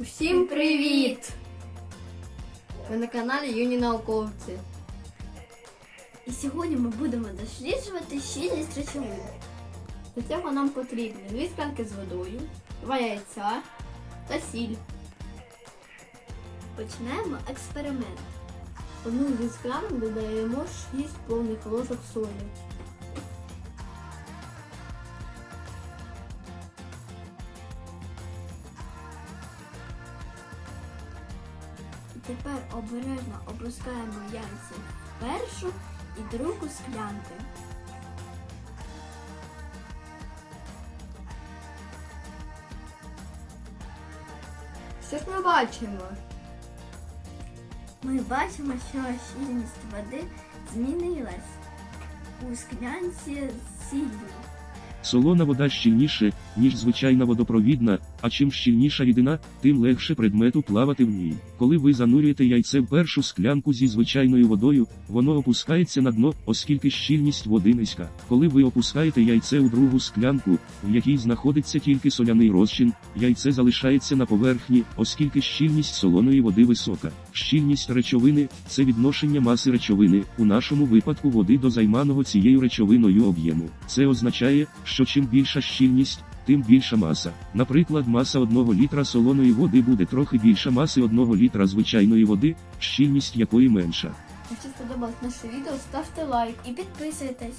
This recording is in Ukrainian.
Усім привіт! Ви на каналі Юні Науковці. І сьогодні ми будемо досліджувати щільність речовин. Для цього нам потрібні дві склянки з водою, два яйця та сіль. Почнемо експеримент. Одну зі склянок додаємо 6 повних ложок солі. Тепер обережно опускаємо яйця в першу і другу склянки. Що ж ми бачимо? Ми бачимо, що щільність води змінилась у склянці з сіллю. Солона вода щільніше, ніж звичайна водопровідна, а чим щільніша рідина, тим легше предмету плавати в ній. Коли ви занурюєте яйце в першу склянку зі звичайною водою, воно опускається на дно, оскільки щільність води низька. Коли ви опускаєте яйце у другу склянку, в якій знаходиться тільки соляний розчин, яйце залишається на поверхні, оскільки щільність солоної води висока. Щільність речовини це відношення маси речовини, у нашому випадку води до займаного цією речовиною об'єму. Це означає, що чим більша щільність, тим більша маса. Наприклад, маса 1 літра солоної води буде трохи більша маси 1 літра звичайної води, щільність якої менша. Якщо сподобалось наше відео, ставте лайк. І підписуйтесь.